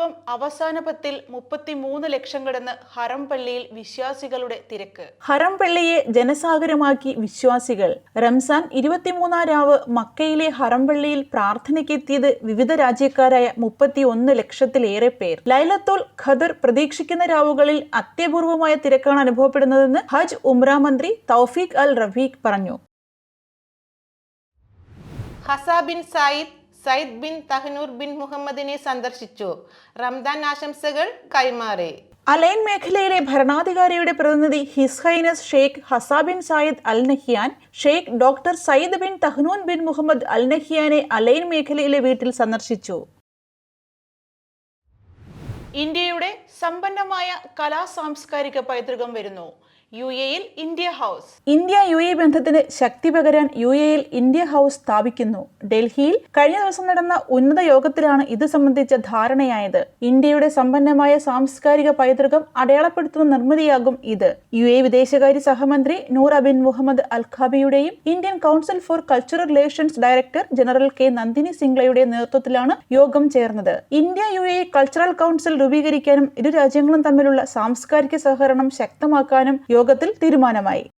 പ്രാർത്ഥനാപൂർവം അവസാന പത്തിൽ മുപ്പത്തിമൂന്ന് ലക്ഷം കടന്ന് ഹറം പള്ളിയിൽ വിശ്വാസികളുടെ തിരക്ക്. ഹറം പള്ളിയെ ജനസാഗരമാക്കി വിശ്വാസികൾ. റംസാൻ ഇരുപത്തിമൂന്നാം രാവ് മക്കയിലെ ഹറം പള്ളിയിൽ പ്രാർത്ഥനയ്ക്കെത്തിയത് വിവിധ രാജ്യക്കാരായ മുപ്പത്തിയൊന്ന് ലക്ഷത്തിലേറെ പേർ. ലൈലത്തോൾ ഖദർ പ്രതീക്ഷിക്കുന്ന രാവുകളിൽ അത്യപൂർവമായ തിരക്കാണ് അനുഭവപ്പെടുന്നതെന്ന് ഹജ്ജ് ഉംറ മന്ത്രി തൗഫീഖ് അൽ റഫീഖ് പറഞ്ഞു. Hazza bin Zayed Sayed bin Tahnoun bin മുഹമ്മദിനെ സന്ദർശിച്ചു. റംദാൻ ആശംസകൾ കൈമാറി. അലൈൻ മേഖലയിലെ ഭരണാധികാരിയുടെ പ്രതിനിധി his highness sheikh Hazza bin Zayed Al Nahyan sheikh doctor Saeed bin Tahnoun bin Muhammad Al നഹിയാനെ Al Ain മേഖലയിലെ വീട്ടിൽ സന്ദർശിച്ചു. ഇന്ത്യയുടെ സമ്പന്നമായ കലാ സാംസ്കാരിക പൈതൃകം വരുന്നു. യു എയിൽ India house. India U A ബന്ധത്തിന് ശക്തി പകരാൻ യു എയിൽ ഇന്ത്യ ഹൗസ് സ്ഥാപിക്കുന്നു. ഡൽഹിയിൽ കഴിഞ്ഞ ദിവസം നടന്ന ഉന്നത യോഗത്തിലാണ് ഇത് സംബന്ധിച്ച ധാരണയായത്. ഇന്ത്യയുടെ സമ്പന്നമായ സാംസ്കാരിക പൈതൃകം അടയാളപ്പെടുത്തുന്ന നിർമ്മിതിയാകും ഇത്. യു എ വിദേശകാര്യ സഹമന്ത്രി നൂർ അബിൻ Muhammad അൽഖാബിയുടെയും Indian council for cultural relations director general K Nandini സിംഗ്ലയുടെ നേതൃത്വത്തിലാണ് യോഗം ചേർന്നത്. India U A cultural council രൂപീകരിക്കാനും ഇരു രാജ്യങ്ങളും തമ്മിലുള്ള സാംസ്കാരിക സഹകരണം ശക്തമാക്കാനും യോഗത്തിൽ തീരുമാനമായി.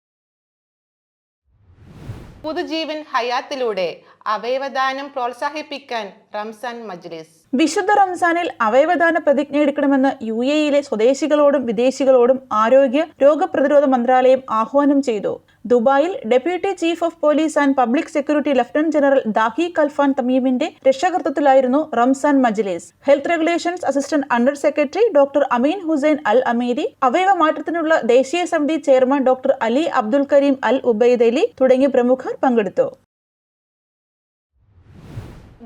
പുതുജീവൻ ഹയാത്തിലൂടെ അവയവദാനം പ്രോത്സാഹിപ്പിക്കാൻ റംസാൻ മജ്ലിസ്. വിശുദ്ധ റംസാനിൽ അവയവദാന പ്രതിജ്ഞ എടുക്കണമെന്ന് യു എയിലെ സ്വദേശികളോടും വിദേശികളോടും ആരോഗ്യ രോഗപ്രതിരോധ മന്ത്രാലയം ആഹ്വാനം ചെയ്തു. ദുബായിൽ deputy chief of police and public security lieutenant general Dahi Khalfan തമീമിന്റെ രക്ഷകർത്തത്തിലായിരുന്നു Ramzan Majlis. Health regulations assistant under secretary doctor Ameen Hussain Al Ameeri അവയവ മാറ്റത്തിനുള്ള ദേശീയ സമിതി chairman doctor Ali Abdul Kareem Al Ubaidli തുടങ്ങിയ പ്രമുഖർ പങ്കെടുത്തു.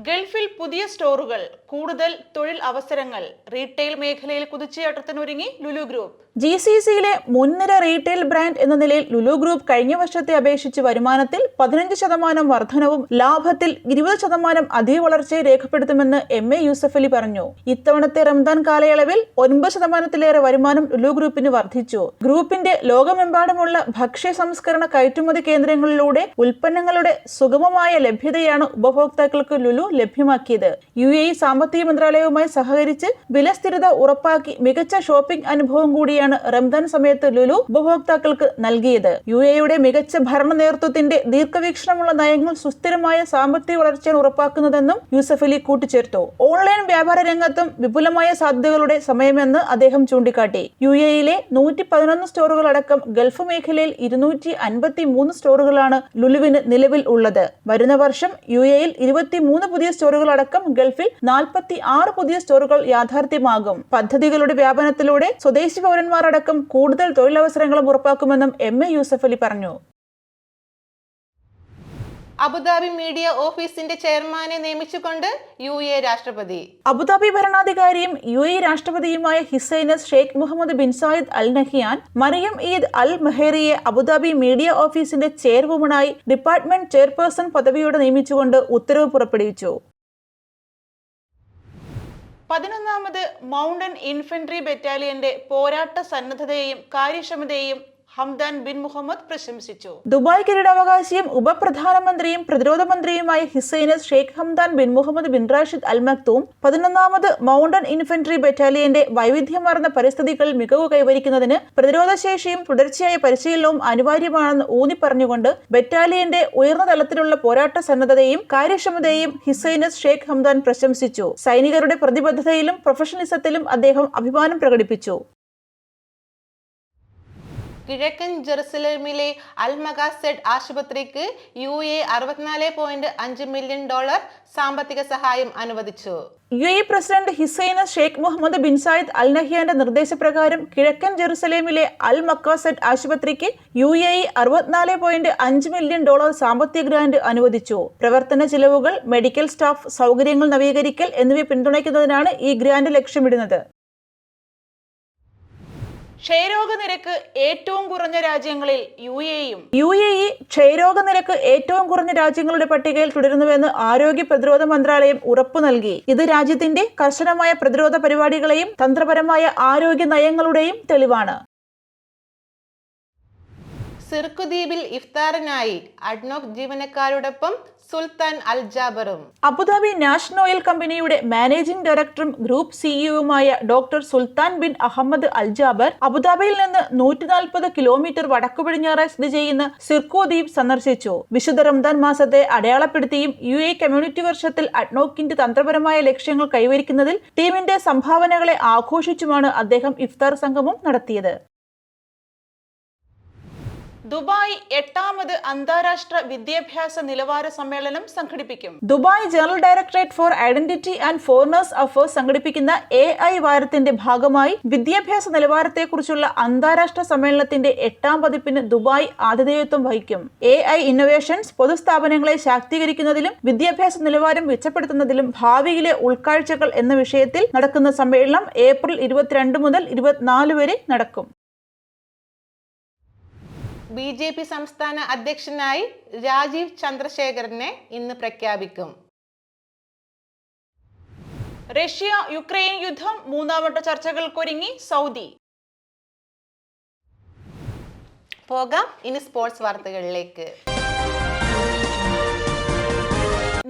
ഗൾഫിൽ പുതിയ സ്റ്റോറുകൾ കൂടുതൽ തൊഴിൽ അവസരങ്ങൾ റീറ്റെയിൽ മേഖലയിൽ കുതിച്ചുചാട്ടത്തിനൊരുങ്ങി ലുലു ഗ്രൂപ്പ്. ജി സി സിയിലെ മുൻനിര റീറ്റെയിൽ ബ്രാൻഡ് എന്ന നിലയിൽ ലുലു ഗ്രൂപ്പ് കഴിഞ്ഞ വർഷത്തെ അപേക്ഷിച്ച് വരുമാനത്തിൽ പതിനഞ്ച് ശതമാനം വർധനവും ലാഭത്തിൽ ഇരുപത് ശതമാനം അധിക വളർച്ചയെ രേഖപ്പെടുത്തുമെന്ന് എം എ യൂസഫ് അലി പറഞ്ഞു. ഇത്തവണത്തെ റംദാൻ കാലയളവിൽ ഒൻപത് ശതമാനത്തിലേറെ വരുമാനം ലുലു ഗ്രൂപ്പിന് വർദ്ധിച്ചു. ഗ്രൂപ്പിന്റെ ലോകമെമ്പാടുമുള്ള ഭക്ഷ്യ സംസ്കരണ കയറ്റുമതി കേന്ദ്രങ്ങളിലൂടെ ഉൽപ്പന്നങ്ങളുടെ സുഗമമായ ലഭ്യതയാണ് ഉപഭോക്താക്കൾക്ക് ലുലു ലഭ്യമാക്കിയത്. യു എ സാമ്പത്തിക മന്ത്രാലയവുമായി സഹകരിച്ച് വിലസ്ഥിരത ഉറപ്പാക്കി മികച്ച ഷോപ്പിംഗ് അനുഭവം കൂടിയാണ് റംദാൻ സമയത്ത് ലുലു ഉപഭോക്താക്കൾക്ക് നൽകിയത്. യു എയുടെ മികച്ച ഭരണ നേതൃത്വത്തിന്റെ ദീർഘവീക്ഷണമുള്ള നയങ്ങൾ സുസ്ഥിരമായ സാമ്പത്തിക വളർച്ചയിൽ ഉറപ്പാക്കുന്നതെന്നും യൂസഫ് അലി കൂട്ടിച്ചേർത്തു. ഓൺലൈൻ വ്യാപാര രംഗത്തും വിപുലമായ സാധ്യതകളുടെ സമയമെന്ന് അദ്ദേഹം ചൂണ്ടിക്കാട്ടി. യു എയിലെ നൂറ്റി പതിനൊന്ന് സ്റ്റോറുകളടക്കം ഗൾഫ് മേഖലയിൽ ഇരുന്നൂറ്റി അൻപത്തി മൂന്ന് സ്റ്റോറുകളാണ് ലുലുവിന് നിലവിൽ ഉള്ളത്. വരുന്ന വർഷം യു എയിൽ ഇരുപത്തിമൂന്ന് പുതിയ സ്റ്റോറുകളടക്കം ഗൾഫിൽ നാൽപ്പത്തി ആറ് പുതിയ സ്റ്റോറുകൾ യാഥാർത്ഥ്യമാകും. പദ്ധതികളുടെ വ്യാപനത്തിലൂടെ സ്വദേശി പൗരന്മാർ അടക്കം കൂടുതൽ തൊഴിലവസരങ്ങളും ഉറപ്പാക്കുമെന്നും എം എ യൂസഫ് അലി പറഞ്ഞു. അബുദാബി മീഡിയ ഓഫീസിന്റെ ചെയർമാനെ നിയമിച്ചുകൊണ്ട് യു എ രാഷ്ട്രപതി. അബുദാബി ഭരണാധികാരിയും U A രാഷ്ട്രപതിയുമായ his highness Sheikh Muhammad bin Zayed Al Nahyan Mariam Eid Al മെഹേറിയെ Abu Dhabi media ഓഫീസിന്റെ ചെയർവുമനായി ഡിപ്പാർട്ട്മെന്റ് ചെയർപേഴ്സൺ പദവിയോടെ നിയമിച്ചുകൊണ്ട് ഉത്തരവ് പുറപ്പെടുവിച്ചു. പതിനൊന്നാമത് മൗണ്ടൻ ഇൻഫൻട്രി ബറ്റാലിയന്റെ പോരാട്ട സന്നദ്ധതയെയും കാര്യക്ഷമതയെയും ഹംദാൻ ബിൻ മുഹമ്മദ് പ്രശംസിച്ചു. ദുബായ് കിരീടാവകാശിയും ഉപപ്രധാനമന്ത്രിയും പ്രതിരോധ മന്ത്രിയുമായ his highness Sheikh Hamdan bin Muhammad bin Rashid Al Maktoum പതിനൊന്നാമത് mountain infantry ബറ്റാലിയന്റെ വൈവിധ്യമാർന്ന പരിസ്ഥിതികളിൽ മികവ് കൈവരിക്കുന്നതിന് പ്രതിരോധ ശേഷിയും തുടർച്ചയായ പരിശീലനവും അനിവാര്യമാണെന്ന് ഊന്നി പറഞ്ഞുകൊണ്ട് ബറ്റാലിയന്റെ ഉയർന്ന തലത്തിലുള്ള പോരാട്ട സന്നദ്ധതയും കാര്യക്ഷമതയും ഹിസൈനസ് ഷെയ്ഖ് ഹംദാൻ പ്രശംസിച്ചു. സൈനികരുടെ പ്രതിബദ്ധതയിലും പ്രൊഫഷണലിസത്തിലും അദ്ദേഹം അഭിമാനം പ്രകടിപ്പിച്ചു. കിഴക്കൻ ജെറുസലേമിലെ അൽ മഗാസെഡ് ആശുപത്രിക്ക് യു എ അറുപത്തിനാല് പോയിന്റ് അഞ്ച് മില്യൺ ഡോളർ സാമ്പത്തിക സഹായം അനുവദിച്ചു. U A president his highness Sheikh Muhammad bin Zayed Al നഹിയാന്റെ നിർദ്ദേശപ്രകാരം കിഴക്കൻ ജെറുസലേമിലെ അൽ മക്കാസെഡ് ആശുപത്രിക്ക് യു എ അറുപത്തിനാല് പോയിന്റ് അഞ്ച് മില്യൺ ഡോളർ സാമ്പത്തിക ഗ്രാന്റ് അനുവദിച്ചു. പ്രവർത്തന ചിലവുകൾ മെഡിക്കൽ സ്റ്റാഫ് സൗകര്യങ്ങൾ നവീകരിക്കൽ എന്നിവ പിന്തുണയ്ക്കുന്നതിനാണ് ഈ ഗ്രാന്റ് ലക്ഷ്യമിടുന്നത്. ക്ഷയരോഗ നിരക്ക് ഏറ്റവും കുറഞ്ഞ രാജ്യങ്ങളിൽ യു എയും യു. എ ഇ ക്ഷയരോഗ നിരക്ക് ഏറ്റവും കുറഞ്ഞ രാജ്യങ്ങളുടെ പട്ടികയിൽ തുടരുന്നുവെന്ന് ആരോഗ്യ പ്രതിരോധ മന്ത്രാലയം ഉറപ്പു നൽകി. ഇത് രാജ്യത്തിന്റെ കർശനമായ പ്രതിരോധ പരിപാടികളെയും തന്ത്രപരമായ ആരോഗ്യ നയങ്ങളുടെയും തെളിവാണ്. സിർക്കുദ്വീപിൽ ഇഫ്താറിനായി അഡ്നോക് ജീവനക്കാരോടൊപ്പം സുൽത്താൻ അൽ ജാബറും. അബുദാബി നാഷണൽ ഓയിൽ കമ്പനിയുടെ മാനേജിംഗ് ഡയറക്ടറും group സിഇഒയുമായ doctor Sultan bin Ahmed Al Jaber അബുദാബിയിൽ നിന്ന് നൂറ്റി നാൽപ്പത് കിലോമീറ്റർ വടക്കു പടിഞ്ഞാറായി സ്ഥിതി ചെയ്യുന്ന സിർക്കോ ദ്വീപ് സന്ദർശിച്ചു. വിശുദ്ധ റംദാൻ മാസത്തെ അടയാളപ്പെടുത്തിയും യു എ കമ്മ്യൂണിറ്റി വർഷത്തിൽ അഡ്നോക്കിന്റെ തന്ത്രപരമായ ലക്ഷ്യങ്ങൾ കൈവരിക്കുന്നതിൽ ടീമിന്റെ സംഭാവനകളെ ആഘോഷിച്ചുമാണ് അദ്ദേഹം ഇഫ്താർ സംഗമം നടത്തിയത്. ദുബായ് എട്ടാമത് അന്താരാഷ്ട്ര വിദ്യാഭ്യാസ നിലവാര സമ്മേളനം സംഘടിപ്പിക്കും. Dubai general directorate for identity and foreigners affairs സംഘടിപ്പിക്കുന്ന എ ഐ വാരത്തിന്റെ ഭാഗമായി വിദ്യാഭ്യാസ നിലവാരത്തെക്കുറിച്ചുള്ള അന്താരാഷ്ട്ര സമ്മേളനത്തിന്റെ എട്ടാം പതിപ്പിന് ദുബായ് ആതിഥേയത്വം വഹിക്കും. എ ഐ ഇന്നോവേഷൻസ് പൊതുസ്ഥാപനങ്ങളെ ശാക്തീകരിക്കുന്നതിലും വിദ്യാഭ്യാസ നിലവാരം മെച്ചപ്പെടുത്തുന്നതിലും ഭാവിയിലെ ഉൾക്കാഴ്ചകൾ എന്ന വിഷയത്തിൽ നടക്കുന്ന സമ്മേളനം ഏപ്രിൽ ഇരുപത്തിരണ്ട് മുതൽ ഇരുപത്തിനാല് വരെ നടക്കും. ബി ജെ പി സംസ്ഥാന അധ്യക്ഷനായി രാജീവ് ചന്ദ്രശേഖരനെ ഇന്ന് പ്രഖ്യാപിക്കും. റഷ്യ യുക്രൈൻ യുദ്ധം മൂന്നാംവട്ട ചർച്ചകൾക്കൊരുങ്ങി സൗദി. പോകാം. ഇനി സ്പോർട്സ് വാർത്തകളിലേക്ക്.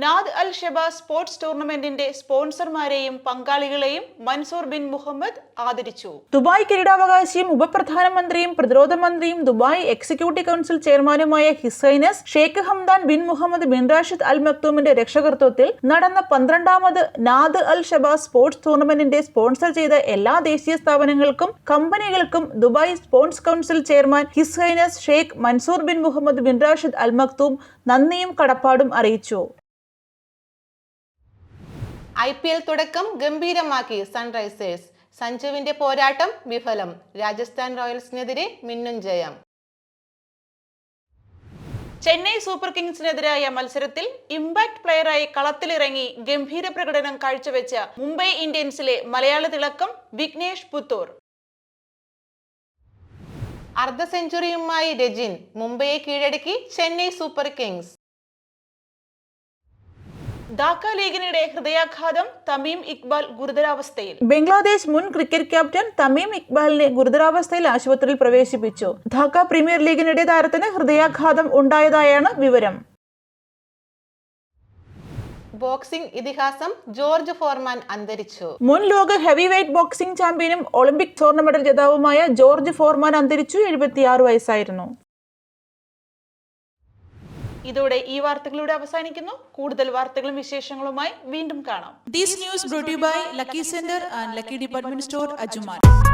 നാദ് അൽ ഷബ സ്പോർട്സ് ടൂർണമെന്റിന്റെ സ്പോൺസർമാരെയും പങ്കാളികളെയും മൻസൂർ ബിൻ മുഹമ്മദ് ആദരിച്ചു. ദുബായ് കിരീടാവകാശിയും ഉപപ്രധാനമന്ത്രിയും പ്രതിരോധ മന്ത്രിയും ദുബായ് എക്സിക്യൂട്ടീവ് കൗൺസിൽ ചെയർമാനുമായ His Highness Sheikh Hamdan bin Mohammed bin Rashid Al മക്തൂമിന്റെ രക്ഷകർത്തൃത്വത്തിൽ നടന്ന പന്ത്രണ്ടാമത് നാദ് അൽ ഷെബ സ്പോർട്സ് ടൂർണമെന്റിന്റെ സ്പോൺസർ ചെയ്ത എല്ലാ ദേശീയ സ്ഥാപനങ്ങൾക്കും കമ്പനികൾക്കും Dubai sports council chairman his highness Sheikh Mansoor bin Muhammad bin Rashid Al Maktoum നന്ദിയും കടപ്പാടും അറിയിച്ചു. ഐ പി എൽ തുടക്കം ഗംഭീരമാക്കി സൺറൈസേഴ്സ്. സഞ്ജുവിന്റെ പോരാട്ടം വിഫലം. രാജസ്ഥാൻ റോയൽസിനെതിരെ മിന്നും ജയം ചെന്നൈ സൂപ്പർ കിങ്സിനെതിരായ മത്സരത്തിൽ ഇമ്പാക്ട് പ്ലെയറായി കളത്തിലിറങ്ങി ഗംഭീര പ്രകടനം കാഴ്ചവെച്ച മുംബൈ ഇന്ത്യൻസിലെ മലയാള തിളക്കം വിഘ്നേഷ് പുത്തൂർ. അർദ്ധ സെഞ്ചുറിയുമായി രജിൻ മുംബൈയെ കീഴടക്കി ചെന്നൈ സൂപ്പർ കിങ്സ്. ധാക്ക ലീഗിനിടെ ഹൃദയാഘാതം തമീം ഇക്ബാൽ ഗുരുതരാവസ്ഥയിൽ. ബംഗ്ലാദേശ് മുൻ ക്രിക്കറ്റ് ക്യാപ്റ്റൻ തമീം ഇക്ബാലിനെ ഗുരുതരാവസ്ഥയിൽ ആശുപത്രിയിൽ പ്രവേശിപ്പിച്ചു. ധാക്ക പ്രീമിയർ ലീഗിനിടെ താരത്തിന് ഹൃദയാഘാതം ഉണ്ടായതായാണ് വിവരം. ബോക്സിംഗ് ഇതിഹാസം ജോർജ് ഫോർമാൻ അന്തരിച്ചു. മുൻ ലോക ഹെവി വെയ്റ്റ് ബോക്സിംഗ് ചാമ്പ്യനും ഒളിമ്പിക് സ്വർണ മെഡൽ ജേതാവുമായ ജോർജ് ഫോർമാൻ അന്തരിച്ചു എഴുപത്തിയാറ് വയസ്സായിരുന്നു. ഇതോടെ ഈ വാർത്തകളിലൂടെ അവസാനിക്കുന്നു കൂടുതൽ വാർത്തകളും വിശേഷങ്ങളുമായി വീണ്ടും കാണാം to you by Lucky Sender and Lucky Department Store, Ajuman.